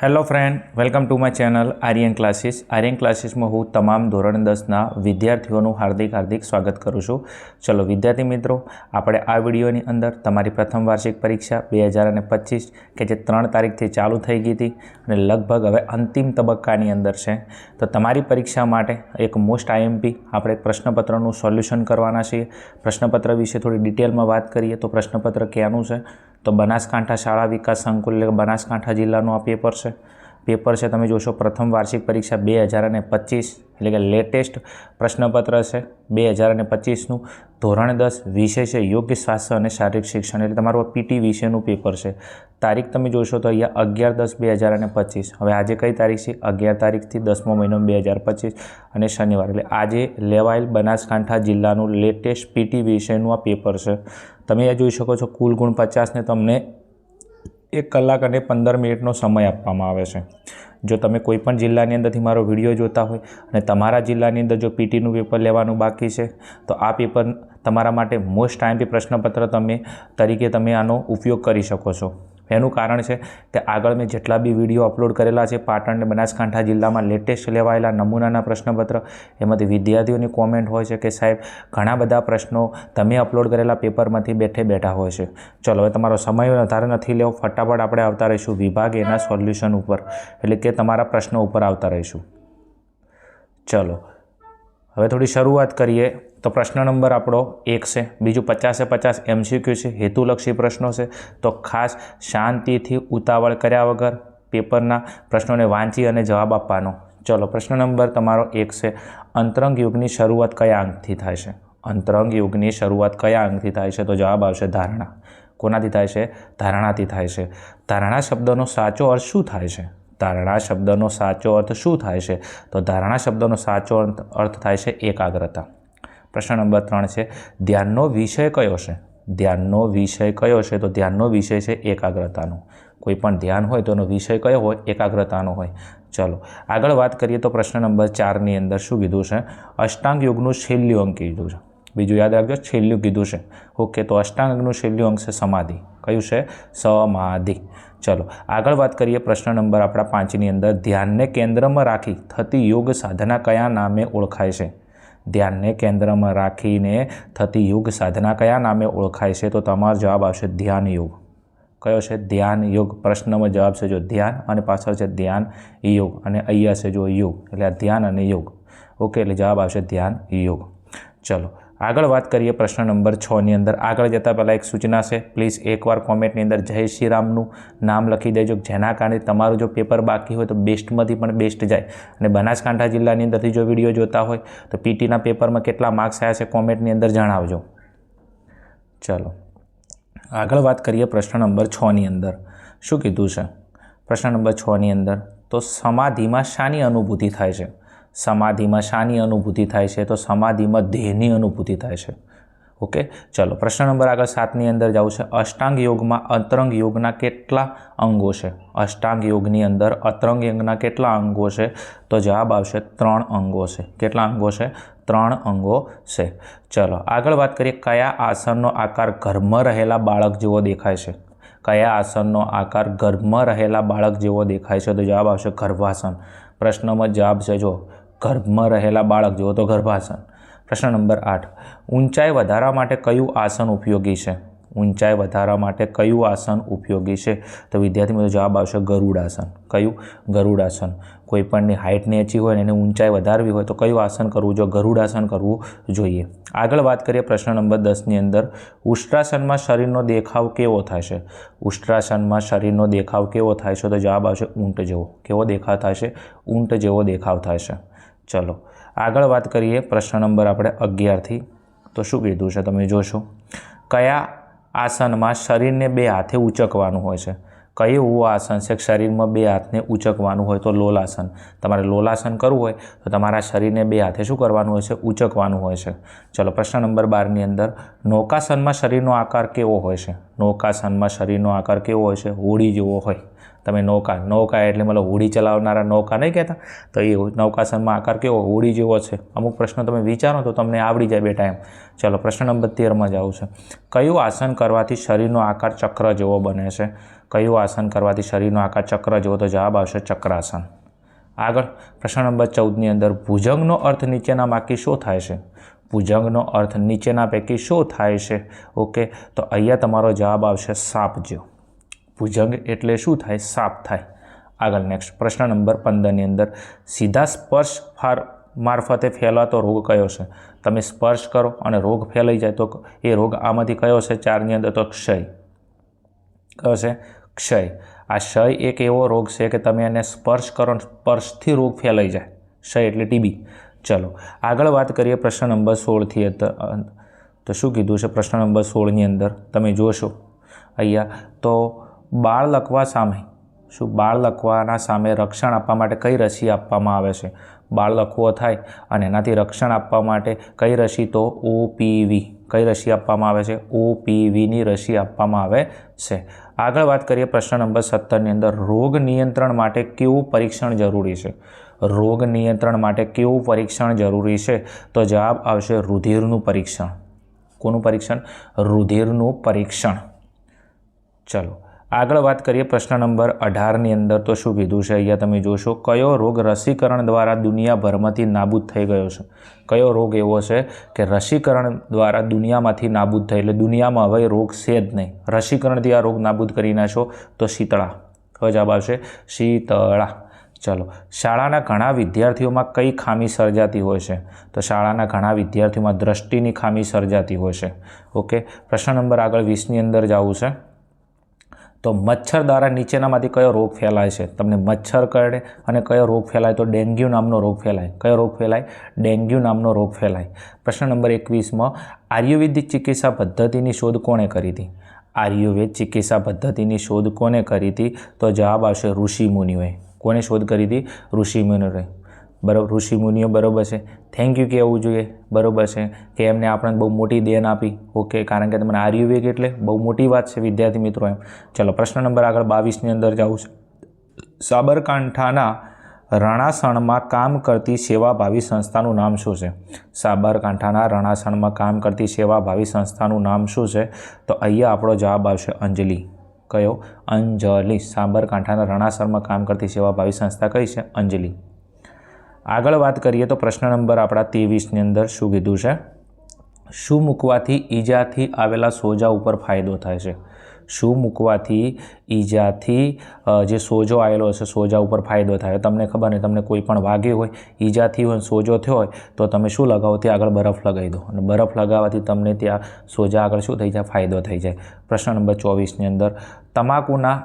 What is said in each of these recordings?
Hello friend welcome to my channel Aryan classes Aryan ક્લાસીસમાં હું તમામ ધોરણ દસના વિદ્યાર્થીઓનું હાર્દિક હાર્દિક સ્વાગત કરું છું. ચલો, વિદ્યાર્થી મિત્રો, આપણે આ વિડીયોની અંદર તમારી પ્રથમ વાર્ષિક પરીક્ષા બે હજાર અને પચીસ, કે જે ત્રણ તારીખથી ચાલુ થઈ ગઈ હતી અને લગભગ હવે અંતિમ તબક્કાની અંદર છે. તો તમારી પરીક્ષા માટે એક મોસ્ટ આઈએમપી આપણે પ્રશ્નપત્રનું સોલ્યુશન કરવાના છીએ. પ્રશ્નપત્ર વિશે થોડી ડિટેલમાં વાત કરીએ તો પ્રશ્નપત્ર ક્યાંનું છે? તો બનાસકાંઠા શાળા વિકાસ સંકુલ એટલે બનાસકાંઠા જિલ્લાનું આ પેપર છે. પેપર છે, તમે જોશો, પ્રથમ વાર્ષિક પરીક્ષા બે હજાર અને પચીસ, એટલે કે લેટેસ્ટ પ્રશ્નપત્ર છે, બે હજાર અને પચીસનું. ધોરણ દસ, વિષય છે, યોગ્ય સ્વાસ્થ્ય અને શારીરિક શિક્ષણ, એટલે તમારું પીટી વિષયનું પેપર છે. તારીખ તમે જોશો તો અહીંયા અગિયાર દસ, બે હજાર અને પચીસ. હવે આજે કઈ તારીખ છે? અગિયાર તારીખથી દસમો મહિનો બે હજાર પચીસ અને શનિવાર. એટલે આજે લેવાયેલ બનાસકાંઠા જિલ્લાનું લેટેસ્ટ પીટી વિષયનું આ પેપર છે. તમે અહીંયા જોઈ શકો છો કુલ ગુણ પચાસને તમને એક કલાક અને પંદર મિનિટનો સમય આપવામાં આવે છે. જો તમે કોઈ પણ જિલ્લાની અંદરથી મારો વીડિયો જોતા હોય અને તમારા જિલ્લાની અંદર જો પીટીનું પેપર લેવાનું બાકી છે, તો આ પેપર તમારા માટે મોસ્ટ ટાઈમથી પ્રશ્નપત્ર તમે તરીકે તમે આનો ઉપયોગ કરી શકો છો. એનું કારણ છે કે આગળ મેં જેટલા બી વીડિયો અપલોડ કરેલા છે પાટણ અને બનાસકાંઠા જિલ્લામાં લેટેસ્ટ લેવાયેલા નમૂનાના પ્રશ્નપત્ર, એમાંથી વિદ્યાર્થીઓની કોમેન્ટ હોય છે કે સાહેબ, ઘણા બધા પ્રશ્નો તમે અપલોડ કરેલા પેપરમાંથી બેઠે બેઠા હોય છે. ચલો, હવે તમારો સમય વધારે નથી લેવો, ફટાફટ આપણે આવતા રહીશું વિભાગ એના સોલ્યુશન ઉપર, એટલે કે તમારા પ્રશ્નો ઉપર આવતા રહીશું. ચલો હવે થોડી શરૂઆત કરીએ. તો પ્રશ્ન નંબર આપણો એક છે. બીજું પચાસે પચાસ એમસીક્યુ છે. હેતુલક્ષી પ્રશ્નો છે. તો ખાસ શાંતિથી ઉતાવળ કર્યા વગર પેપરના પ્રશ્નોને વાંચી અને જવાબ આપવાનો. ચલો, પ્રશ્ન નંબર તમારો એક છે. અંતરંગ યુગની શરૂઆત કયા અંકથી થાય છે? અંતરંગ યુગની શરૂઆત કયા અંકથી થાય છે? તો જવાબ આવશે ધારણા. કોનાથી થાય છે? ધારણાથી થાય છે. ધારણા શબ્દનો સાચો અર્થ શું થાય છે? ધારણા શબ્દનો સાચો અર્થ શું થાય છે? તો ધારણા શબ્દનો સાચો અર્થ થાય છે એકાગ્રતા. પ્રશ્ન નંબર ત્રણ છે, ધ્યાનનો વિષય કયો છે? ધ્યાનનો વિષય કયો છે? તો ધ્યાનનો વિષય છે એકાગ્રતાનો. કોઈ પણ ધ્યાન હોય તો એનો વિષય કયો હોય? એકાગ્રતાનો હોય. ચલો, આગળ વાત કરીએ તો પ્રશ્ન નંબર ચારની અંદર શું કીધું છે? અષ્ટાંગ યોગનું છેલ્લું અંક કીધું છે. બીજું યાદ રાખજો, છેલ્લું કીધું છે. ઓકે, તો અષ્ટાંગનું છેલ્લું અંક છે સમાધિ. કયું છે? સમાધિ. ચલો, આગળ વાત કરીએ પ્રશ્ન નંબર આપણા પાંચની અંદર. ધ્યાનને કેન્દ્રમાં રાખી થતી યોગ સાધના કયા નામે ઓળખાય છે? ધ્યાનને કેન્દ્રમાં રાખીને થતી યોગ સાધના કયા નામે ઓળખાય છે? તો તમારો જવાબ આવશે ધ્યાન યોગ. કયો છે? ધ્યાન યોગ. પ્રશ્નમાં જવાબ છે જો ધ્યાન અને પાછળ છે ધ્યાન યોગ અને અહીંયા છે જો યોગ. એટલે આ ધ્યાન અને યોગ. ઓકે, એટલે જવાબ આવશે ધ્યાન યોગ. ચલો આગળ વાત કરીએ પ્રશ્ન નંબર છની અંદર. આગળ જતાં પહેલાં એક સૂચના છે. પ્લીઝ એકવાર કોમેન્ટની અંદર જય શ્રી રામનું નામ લખી દેજો, જેના કારણે તમારું જો પેપર બાકી હોય તો બેસ્ટમાંથી પણ બેસ્ટ જાય. અને બનાસકાંઠા જિલ્લાની અંદરથી જો વીડિયો જોતા હોય તો પીટીના પેપરમાં કેટલા માર્ક્સ આવ્યા છે કોમેન્ટની અંદર જણાવજો. ચાલો. આગળ વાત કરીએ પ્રશ્ન નંબર છની અંદર. શું કીધું છે? પ્રશ્ન નંબર છની અંદર. તો સમાધિમાં શાની અનુભૂતિ થાય છે? સમાધિમાં શાની અનુભૂતિ થાય છે, તો સમાધિમાં દેહની અનુભૂતિ થાય છે. ઓકે? ચલો, પ્રશ્ન નંબર આગળ સાતની અંદર જવું છે. અષ્ટાંગ યોગમાં અતરંગ યોગના કેટલા અંગો છે? અષ્ટાંગ યોગની અંદર અતરંગ યોગના કેટલા અંગો છે? તો જવાબ આવશે ત્રણ અંગો છે. કેટલા અંગો છે? ત્રણ અંગો છે. ચલો, આગળ વાત કરીએ કયા આસનનો આકાર ઘરમાં રહેલા બાળક જેવો દેખાય છે? કયા આસનનો આકાર ગર્ભમાં રહેલા બાળક જેવો દેખાય છે? તો જવાબ આવશે ગર્ભાસન. પ્રશ્નમાં જવાબ છે જો ગર્ભમાં રહેલા બાળક, જુઓ તો ગર્ભાસન. પ્રશ્ન નંબર આઠ. ઊંચાઈ વધારા માટે કયું આસન ઉપયોગી છે? ઊંચાઈ વધારા માટે કયું આસન ઉપયોગી છે? તો વિદ્યાર્થી મિત્રો જવાબ આવશે ગરુડાસન. કયું? ગરુડાસન. કોઈપણની હાઇટને હાઇટ નીચી હોય ને એને ઊંચાઈ વધારવી હોય તો કયું આસન કરવું જોઈએ? ગરુડાસન કરવું જોઈએ. આગળ વાત કરીએ પ્રશ્ન નંબર દસની અંદર. ઉષ્ટ્રાસનમાં શરીરનો દેખાવ કેવો છે? ઉષ્ટ્રાસનમાં શરીરનો દેખાવ કેવો થાય છે? તો જવાબ આવશે ઊંટ જેવો. કેવો દેખાવ છે? ઊંટ જેવો દેખાવ છે. ચલો, આગળ વાત કરીએ પ્રશ્ન નંબર આપણે અગિયારથી. તો શું કીધું છે તમે જોશો. કયા આસનમાં શરીરને બે હાથે ઉચકવાનું હોય છે? કયું એવું આસન છે? શરીરમાં બે હાથને ઉચકવાનું હોય તો લોલાસન. તમારે લોલાસન કરવું હોય તો તમારા શરીરને બે હાથે શું કરવાનું હોય છે? ઉચકવાનું હોય છે. ચલો, પ્રશ્ન નંબર બારની અંદર, નૌકાસનમાં શરીરનો આકાર કેવો હોય છે? નૌકાસનમાં શરીરનો આકાર કેવો હોય છે? હોડી જેવો હોય. તમે નૌકા નૌકા એટલે મતલબ હોડી ચલાવનારા નૌકા નહીં કહેતા? તો એ નૌકાસનમાં આકાર કેવો? હોડી જેવો છે. અમુક પ્રશ્નો તમે વિચારો તો તમને આવડી જાય બેટા એમ ચલો, પ્રશ્ન નંબર તેરમાં જ આવશે કયું આસન કરવાથી શરીરનો આકાર ચક્ર જેવો બને છે? કયું આસન કરવાથી શરીરનો આકાર ચક્ર જેવો? તો જવાબ આવશે ચક્રાસન. આગળ, પ્રશ્ન નંબર ચૌદની અંદર, ભુજંગનો અર્થ નીચેનામાંથી શું થાય છે? ભુજંગનો અર્થ નીચેના પૈકી શું થાય છે? ઓકે, તો અહીંયા તમારો જવાબ આવશે સાપ જેવો. ભુજંગ એટલે શું થાય? સાપ થાય. આગળ નેક્સ્ટ પ્રશ્ન નંબર પંદરની અંદર, સીધા સ્પર્શ ફાર મારફતે ફેલાતો રોગ કયો છે? તમે સ્પર્શ કરો અને રોગ ફેલાઈ જાય તો એ રોગ આમાંથી કયો છે? ચારની અંદર તો ક્ષય. કયો છે? ક્ષય. આ ક્ષય એક એવો રોગ છે કે તમે એને સ્પર્શ કરો સ્પર્શથી રોગ ફેલાઈ જાય. ક્ષય એટલે ટીબી ચલો, આગળ વાત કરીએ પ્રશ્ન નંબર સોળથી તો શું કીધું છે? પ્રશ્ન નંબર સોળની અંદર. તમે જોશો. અહીંયા તો બાળ લખવા સામે. શું બાળ લકવાના સામે રક્ષણ આપવા માટે કઈ રસી આપવામાં આવે છે? બાળ લખવો થાય અને એનાથી રક્ષણ આપવા માટે કઈ રસી? તો ઓપીવી કઈ રસી આપવામાં આવે છે? ઓપીવીની રસી આપવામાં આવે છે. આગળ વાત કરીએ પ્રશ્ન નંબર સત્તરની અંદર, રોગ નિયંત્રણ માટે કેવું પરીક્ષણ જરૂરી છે? રોગ નિયંત્રણ માટે કેવું પરીક્ષણ જરૂરી છે? તો જવાબ આવશે રુધિરનું પરીક્ષણ. કોનું પરીક્ષણ? રુધિરનું પરીક્ષણ. ચલો આગળ વાત કરીએ પ્રશ્ન નંબર અઢારની અંદર તો શું કીધું છે? અહીંયા તમે જોશો, કયો રોગ રસીકરણ દ્વારા દુનિયાભરમાંથી નાબૂદ થઈ ગયો છે? કયો રોગ એવો છે કે રસીકરણ દ્વારા દુનિયામાંથી નાબૂદ થઈ એટલે દુનિયામાં હવે રોગ છે જ નહીં. રસીકરણથી આ રોગ નાબૂદ કરી નાખો તો શીતળા. કયો જવાબ આવશે, શીતળા. ચલો, શાળાના ઘણા વિદ્યાર્થીઓમાં કઈ ખામી સર્જાતી હોય છે? તો શાળાના ઘણા વિદ્યાર્થીઓમાં દ્રષ્ટિની ખામી સર્જાતી હોય છે. ઓકે, પ્રશ્ન નંબર આગળ વીસની અંદર જવું છે. તો મચ્છર દ્વારા નીચેનામાંથી કયો રોગ ફેલાય છે? તમને મચ્છર કરડે અને કયો રોગ ફેલાય? તો ડેન્ગ્યુ નામનો રોગ ફેલાય. કયો રોગ ફેલાય? ડેન્ગ્યુ નામનો રોગ ફેલાય. પ્રશ્ન નંબર એકવીસમાં, આયુર્વેદિક ચિકિત્સા પદ્ધતિની શોધ કોણે કરી હતી? આયુર્વેદ ચિકિત્સા પદ્ધતિની શોધ કોને કરી હતી? તો જવાબ આવશે ઋષિ મુનિઓએ. કોને શોધ કરી હતી? ઋષિ મુનિઓએ. બરાબર ઋષિ મુનિઓ બરાબર છે. થેન્ક યુ કહેવું જોઈએ. બરાબર છે. કે એમને આપણને બહુ મોટી દેન આપી. ઓકે કારણ કે તમને આયુર્વેદ એટલે બહુ મોટી વાત છે વિદ્યાર્થી મિત્રો એમ. ચલો, પ્રશ્ન નંબર આગળ બાવીસની અંદર જવું છે. સાબરકાંઠાના રણાસણમાં કામ કરતી સેવાભાવી સંસ્થાનું નામ શું છે? સાબરકાંઠાના રણાસણમાં કામ કરતી સેવાભાવી સંસ્થાનું નામ શું છે? તો અહીંયા આપણો જવાબ આવશે અંજલિ. કયો? અંજલિ. સાબરકાંઠાના રણાસણમાં કામ કરતી સેવાભાવી સંસ્થા કઈ છે? અંજલિ. આગળ વાત કરીએ તો પ્રશ્ન નંબર આપણા ત્રેવીસની અંદર શું કીધું છે? શું મૂકવાથી ઈજાથી આવેલા સોજા ઉપર ફાયદો થાય છે? શું મૂકવાથી ઈજાથી જે સોજો આવેલો હશે સોજા ઉપર ફાયદો થાય? તમને ખબર નહીં તમને કોઈ પણ વાગ્યું હોય, ઈજાથી હોય સોજો થયો હોય, તો તમે શું લગાવો? ત્યાં આગળ બરફ લગાવી દો. અને બરફ લગાવવાથી તમને ત્યાં સોજા આગળ શું થઈ જાય? ફાયદો થઈ જાય. પ્રશ્ન નંબર ચોવીસની અંદર, તમાકુના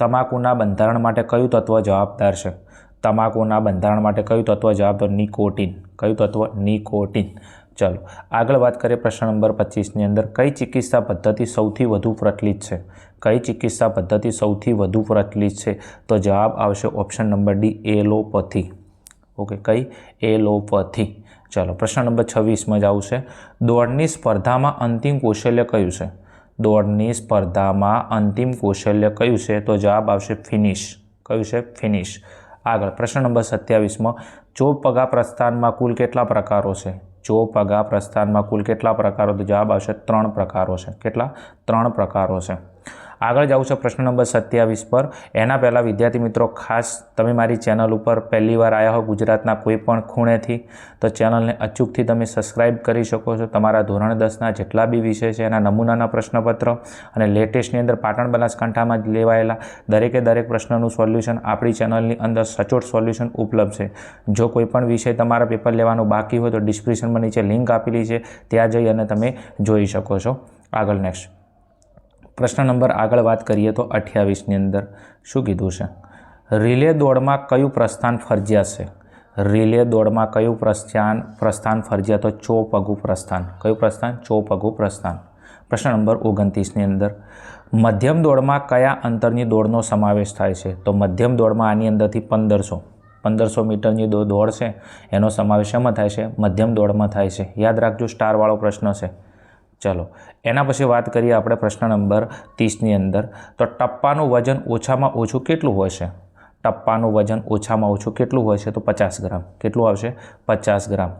તમાકુના બંધારણ માટે કયું તત્વ જવાબદાર છે? તમાકુના બંધારણ માટે કયું તત્વ જવાબદાર નિકોટિન. કયું તત્વ? નિકોટિન. ચાલો, આગળ વાત કરીએ પ્રશ્ન નંબર પચીસની અંદર. કઈ ચિકિત્સા પદ્ધતિ સૌથી વધુ પ્રચલિત છે? કઈ ચિકિત્સા પદ્ધતિ સૌથી વધુ પ્રચલિત છે? તો જવાબ આવશે option number D, allopathy. Okay, કઈ? એલોપથી. ચાલો, પ્રશ્ન નંબર છવ્વીસમાં જ આવશે. દોડની સ્પર્ધામાં અંતિમ કૌશલ્ય કયું છે? દોડની સ્પર્ધામાં અંતિમ કૌશલ્ય કયું છે? તો જવાબ આવશે ફિનિશ. કયું છે? ફિનિશ. આગળ પ્રશ્ન નંબર સત્યાવીસમાં ચોપગા પ્રસ્થાનમાં કુલ કેટલા પ્રકારો છે? ચોપગા પ્રસ્થાનમાં કુલ કેટલા પ્રકારો? તો જવાબ આવશે ત્રણ પ્રકારો છે. કેટલા? ત્રણ પ્રકારો છે. આગળ જાઉં છે પ્રશ્ન નંબર સત્યાવીસ પર. એના પહેલાં, વિદ્યાર્થી મિત્રો, ખાસ તમે મારી ચેનલ ઉપર પહેલી વાર આવ્યા હો ગુજરાતના કોઈ પણ ખૂણેથી, તો ચેનલને અચૂકથી તમે સબસ્ક્રાઇબ કરી શકો છો. તમારા ધોરણ દસના જેટલા બી વિષય છે, એના નમૂનાના પ્રશ્નપત્ર અને લેટેસ્ટની અંદર પાટણ બનાસકાંઠામાં જ લેવાયેલા દરેકે દરેક પ્રશ્નનું સોલ્યુશન આપણી ચેનલની અંદર સચોટ સોલ્યુશન ઉપલબ્ધ છે. જો કોઈ પણ વિષય તમારા પેપર લેવાનું બાકી હોય, તો ડિસ્ક્રિપ્શનમાં નીચે લિંક આપેલી છે, ત્યાં જઈ અને તમે જોઈ શકો છો. આગળ નેક્સ્ટ. પ્રશ્ન નંબર આગળ વાત કરીએ તો અઠ્યાવીસની અંદર શું કીધું છે? રિલે દોડમાં કયું પ્રસ્થાન ફરજિયાત છે? રિલે દોડમાં કયું પ્રસ્થાન પ્રસ્થાન ફરજિયાત તો ચોપગુ પ્રસ્થાન. કયું પ્રસ્થાન? ચોપગુ પ્રસ્થાન. પ્રશ્ન નંબર ઓગણત્રીસની અંદર, મધ્યમ દોડમાં કયા અંતરની દોડનો સમાવેશ થાય છે? તો મધ્યમ દોડમાં આની અંદરથી પંદરસો. પંદરસો મીટરની દોડ છે, એનો સમાવેશ એમાં થાય છે? મધ્યમ દોડમાં થાય છે. યાદ રાખજો, સ્ટારવાળો પ્રશ્ન છે. ચલો, એના પછી વાત કરીએ આપણે પ્રશ્ન નંબર ત્રીસની અંદર. તો ટપ્પાનું વજન ઓછામાં ઓછું કેટલું હોય છે? ટપ્પાનું વજન ઓછામાં ઓછું કેટલું હોય છે? તો પચાસ ગ્રામ. કેટલું આવશે? પચાસ ગ્રામ.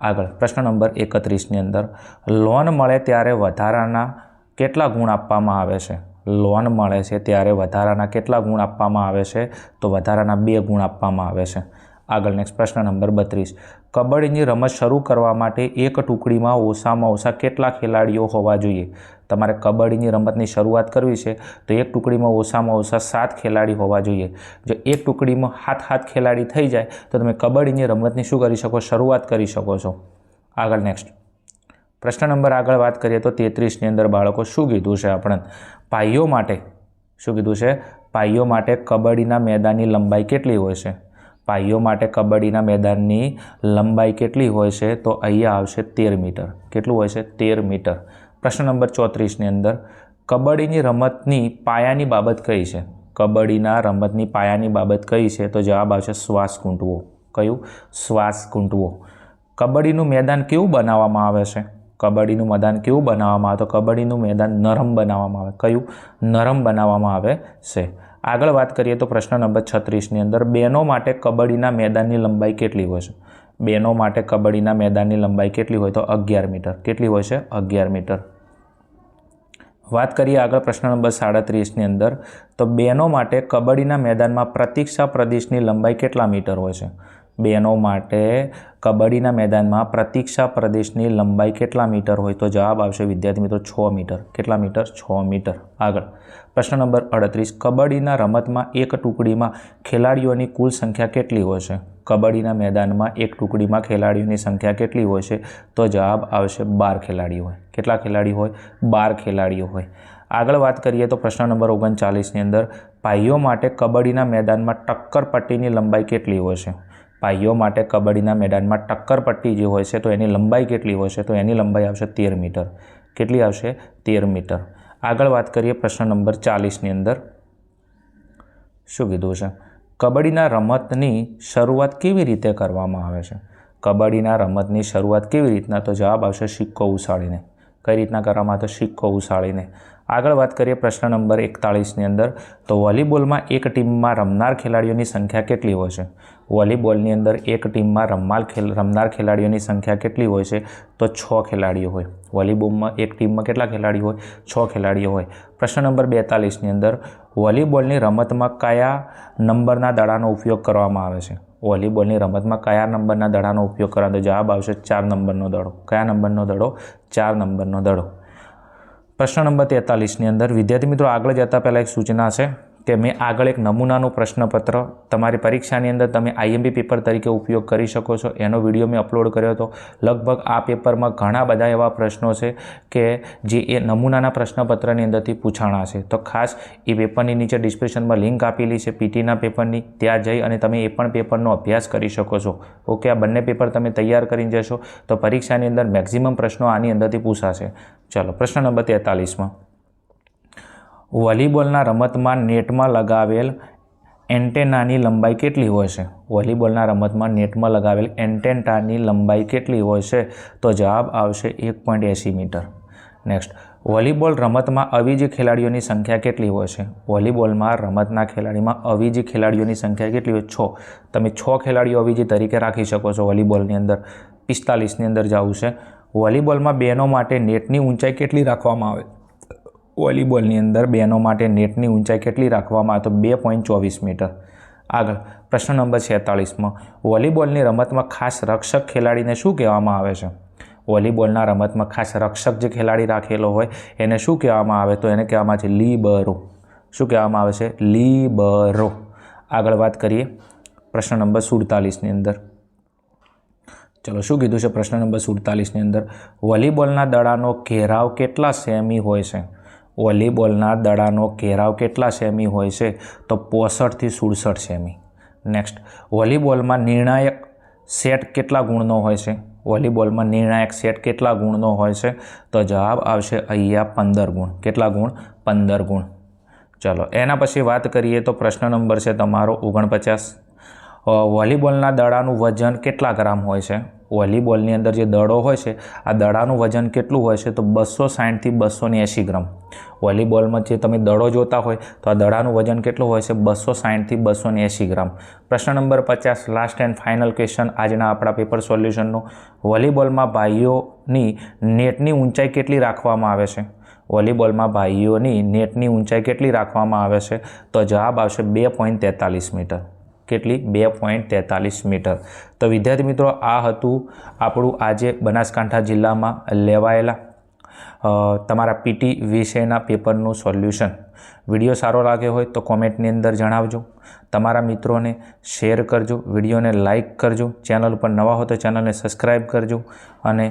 આગળ, પ્રશ્ન નંબર એકત્રીસની અંદર. લોન મળે ત્યારે વધારાના કેટલા ગુણ આપવામાં આવે છે? લોન મળે છે ત્યારે વધારાના કેટલા ગુણ આપવામાં આવે છે? તો વધારાના બે ગુણ આપવામાં આવે છે. આગળ નેક્સ્ટ પ્રશ્ન નંબર બત્રીસ. કબડ્ડીની રમત શરૂ કરવા માટે એક ટુકડીમાં ઓછામાં ઓછા કેટલા ખેલાડીઓ હોવા જોઈએ? તમારે કબડ્ડીની રમતની શરૂઆત કરવી છે, તો એક ટુકડીમાં ઓછામાં ઓછા સાત ખેલાડી હોવા જોઈએ. જો એક ટુકડીમાં હાથ હાથ ખેલાડી થઈ જાય, તો તમે કબડ્ડીની રમતની શું કરી શકો? શરૂઆત કરી શકો છો. આગળ નેક્સ્ટ પ્રશ્ન નંબર આગળ વાત કરીએ તો તેત્રીસની અંદર બાળકો શું કીધું છે આપણે પાઈઓ માટે. શું કીધું છે? પાઈઓ માટે કબડ્ડીના મેદાનની લંબાઈ કેટલી હોય છે? પાઈઓ માટે કબડ્ડીના મેદાનની લંબાઈ કેટલી હોય છે? તો અહીંયા આવશે તેર મીટર. કેટલું હોય છે? તેર મીટર. પ્રશ્ન નંબર ચોત્રીસની અંદર, કબડ્ડીની રમતની પાયાની બાબત કઈ છે? કબડ્ડીના રમતની પાયાની બાબત કઈ છે? તો જવાબ આવશે શ્વાસ કૂંટવો. કયું? શ્વાસ કૂંટવો. કબડ્ડીનું મેદાન કેવું બનાવવામાં આવે છે? કબડ્ડીનું મેદાન કેવું બનાવવામાં આવે? તો કબડ્ડીનું મેદાન નરમ બનાવવામાં આવે. કયું? નરમ બનાવવામાં આવે છે. આગળ વાત કરીએ તો પ્રશ્ન નંબર છત્રીસની અંદર, બહેનો માટે કબડ્ડીના મેદાનની લંબાઈ કેટલી હોય છે? બહેનો માટે કબડ્ડીના મેદાનની લંબાઈ કેટલી હોય તો અગિયાર મીટર. કેટલી હોય છે? અગિયાર મીટર. વાત કરીએ આગળ પ્રશ્ન નંબર સાડત્રીસની અંદર, તો બહેનો માટે કબડ્ડીના મેદાનમાં પ્રતીક્ષા પ્રદેશની લંબાઈ કેટલા મીટર હોય છે? બહેનો માટે કબડ્ડીના મેદાનમાં પ્રતીક્ષા પ્રદેશની લંબાઈ કેટલા મીટર હોય તો જવાબ આવશે, વિદ્યાર્થી મિત્રો, છ મીટર. કેટલા મીટર? છ મીટર. આગળ. પ્રશ્ન નંબર અડત્રીસ. કબડ્ડીના રમતમાં એક ટુકડીમાં ખેલાડીઓની કુલ સંખ્યા કેટલી હોય છે? કબડ્ડીના મેદાનમાં એક ટુકડીમાં ખેલાડીઓની સંખ્યા કેટલી હોય છે? તો જવાબ આવશે, બાર ખેલાડીઓ હોય. કેટલા ખેલાડી હોય? બાર ખેલાડીઓ હોય. આગળ વાત કરીએ તો પ્રશ્ન નંબર ઓગણચાલીસની અંદર, ભાઈઓ માટે કબડ્ડીના મેદાનમાં ટક્કર પટ્ટીની લંબાઈ કેટલી હોય છે? ભાઈઓ માટે કબડ્ડીના મેદાનમાં ટક્કર પટ્ટી જે હોય છે, તો એની લંબાઈ કેટલી હોય છે? તો એની લંબાઈ આવશે તેર મીટર. કેટલી આવશે? તેર મીટર. આગળ વાત કરીએ પ્રશ્ન નંબર ચાલીસની અંદર. શું કીધું છે કબડ્ડીના રમતની શરૂઆત કેવી રીતે કરવામાં આવે છે? કબડ્ડીના રમતની શરૂઆત કેવી રીતના? તો જવાબ આવશે સિક્કો ઉછાળીને. કઈ રીતના કરવામાં તો સિક્કો ઉછાળીને. આગળ વાત કરીએ પ્રશ્ન નંબર એકતાળીસની અંદર. તો વોલીબોલમાં એક ટીમમાં રમનાર ખેલાડીઓની સંખ્યા કેટલી હોય છે? વોલીબોલની અંદર એક ટીમમાં રમનાર ખેલ, રમનાર ખેલાડીઓની સંખ્યા કેટલી હોય છે? તો છ ખેલાડીઓ હોય. વોલીબોલમાં એક ટીમમાં કેટલા ખેલાડીઓ હોય? છ ખેલાડીઓ હોય. પ્રશ્ન નંબર બેતાલીસની અંદર, વોલીબોલની રમતમાં કયા નંબરના દડાનો ઉપયોગ કરવામાં આવે છે? વોલીબોલની રમતમાં કયા નંબરના દડાનો ઉપયોગ કરવાનો જવાબ આવશે ચાર નંબરનો દડો. કયા નંબરનો દડો? ચાર નંબરનો દડો. પ્રશ્ન નંબર તેતાલીસની અંદર, વિદ્યાર્થી મિત્રો આગળ જતાં પહેલાં એક સૂચના છે. કે મેં આગળ એક નમૂનાનું પ્રશ્નપત્ર તમારી પરીક્ષાની અંદર તમે આઈએમબી પેપર તરીકે ઉપયોગ કરી શકો છો. એનો વીડિયો મેં અપલોડ કર્યો હતો. લગભગ આ પેપરમાં ઘણા બધા એવા પ્રશ્નો છે કે જે એ નમૂનાના પ્રશ્નપત્રની અંદરથી પૂછાણા છે તો ખાસ એ પેપરની નીચે ડિસ્ક્રિપ્શનમાં લિંક આપેલી છે પીટીના પેપરની. ત્યાં જઈ અને તમે એ પણ પેપરનો અભ્યાસ કરી શકો છો. ઓકે, આ બંને પેપર તમે તૈયાર કરીને જશો તો પરીક્ષાની અંદર મેક્ઝિમમ પ્રશ્નો આની અંદરથી પૂછાશે. ચાલો, પ્રશ્ન નંબર તેતાલીસમાં. વોલીબોલના રમતમાં નેટમાં લગાવેલ એન્ટેનાની લંબાઈ કેટલી હોય છે? વોલીબોલના રમતમાં નેટમાં લગાવેલ એન્ટેન્ટાની લંબાઈ કેટલી હોય છે? તો જવાબ આવશે એક પોઈન્ટ એંસી મીટર. નેક્સ્ટ વોલીબોલ રમતમાં અવીજી ખેલાડીઓની સંખ્યા કેટલી હોય છે? વોલીબોલમાં રમતના ખેલાડીમાં અવીજી ખેલાડીઓની સંખ્યા કેટલી હોય? છ. તમે છ ખેલાડીઓ અવીજી તરીકે રાખી શકો છો વોલીબોલની અંદર. પિસ્તાલીસની અંદર જવું છે. વોલીબોલમાં બહેનો માટે નેટની ઊંચાઈ કેટલી રાખવામાં આવે? વોલીબોલની અંદર બહેનો માટે નેટની ઊંચાઈ કેટલી રાખવામાં આવે તો બે પોઈન્ટ ચોવીસ મીટર. આગળ, પ્રશ્ન નંબર છેતાળીસમાં, વોલીબોલની રમતમાં ખાસ રક્ષક ખેલાડીને શું કહેવામાં આવે છે? વોલીબોલના રમતમાં ખાસ રક્ષક જે ખેલાડી રાખેલો હોય, એને શું કહેવામાં આવે? તો એને કહેવામાં આવે છે લીબરો. શું કહેવામાં આવે છે? લીબરો. આગળ વાત કરીએ, પ્રશ્ન નંબર સુડતાલીસની અંદર. ચલો, શું કીધું છે પ્રશ્ન નંબર સુડતાલીસની અંદર? વોલીબોલના દડાનો ઘેરાવ કેટલા સેમી હોય છે? વોલીબોલના દડાનો ઘેરાવ કેટલા સેમી હોય છે તો પોસઠથી સુડસઠ સેમી. નેક્સ્ટ વોલીબોલમાં નિર્ણાયક સેટ કેટલા ગુણનો હોય છે? વોલીબોલમાં નિર્ણાયક સેટ કેટલા ગુણનો હોય છે? તો જવાબ આવશે અહીંયા પંદર ગુણ. કેટલા ગુણ? પંદર ગુણ. ચલો, એના પછી વાત કરીએ તો પ્રશ્ન નંબર છે તમારો ઓગણપચાસ. વોલીબોલના દડાનું વજન કેટલા ગ્રામ હોય છે? વોલીબોલની અંદર જે દડો હોય છે, આ દડાનું વજન કેટલું હોય છે, તો બસો સાઠથી બસો એંશી ગ્રામ. વોલીબોલમાં જે તમે દડો જોતા હોય, તો આ દડાનું વજન કેટલું હોય છે, બસો સાઠથી બસો એંશી ગ્રામ. પ્રશ્ન નંબર પચાસ લાસ્ટ એન્ડ ફાઇનલ ક્વેશ્ચન આજના આપણા પેપર સોલ્યુશનનું વોલીબોલમાં ભાઈઓની નેટની ઊંચાઈ કેટલી રાખવામાં આવે છે? વોલીબોલમાં ભાઈઓની નેટની ઊંચાઈ કેટલી રાખવામાં આવે છે? તો જવાબ આવશે બે પોઈન્ટ તેતાલીસ મીટર. કેટલી? બે પોઈન્ટ તેતાલીસ મીટર. તો વિદ્યાર્થી મિત્રો, આ હતું આપણું આજે બનાસકાંઠા જિલ્લામાં લેવાયેલા તમારા પીટી વિષયના પેપરનું સોલ્યુશન. વીડિયો સારો લાગ્યો હોય તો કોમેન્ટની અંદર જણાવજો. તમારા મિત્રોને શેર કરજો, વિડીયોને લાઇક કરજો, ચેનલ પર નવા હો તો ચેનલને સબસ્ક્રાઈબ કરજો અને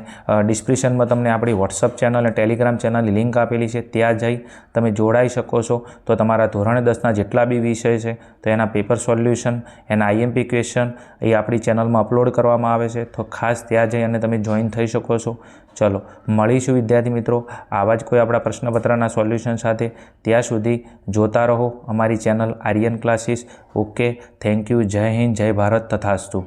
ડિસ્ક્રિપ્શનમાં તમને આપણી વોટ્સઅપ ચેનલ અને ટેલિગ્રામ ચેનલની લિંક આપેલી છે, ત્યાં જઈ તમે જોડાઈ શકો છો. તો તમારા ધોરણ દસના જેટલા બી વિષય છે, તો એના પેપર સોલ્યુશન, એના આઈએમપી ક્વેશ્ચન એ આપણી ચેનલમાં અપલોડ કરવામાં આવે છે. તો ખાસ ત્યાં જઈ અને તમે જોઈન થઈ શકો છો. ચલો, મળીશું વિદ્યાર્થી મિત્રો. આવા જ કોઈ આપણા પ્રશ્નપત્રના સોલ્યુશન સાથે. ત્યાં સુધી જોતા રહો અમારી channel Aryan classes. Okay, thank you, Jai Hind, Jai Bharat તથાસ્તુ.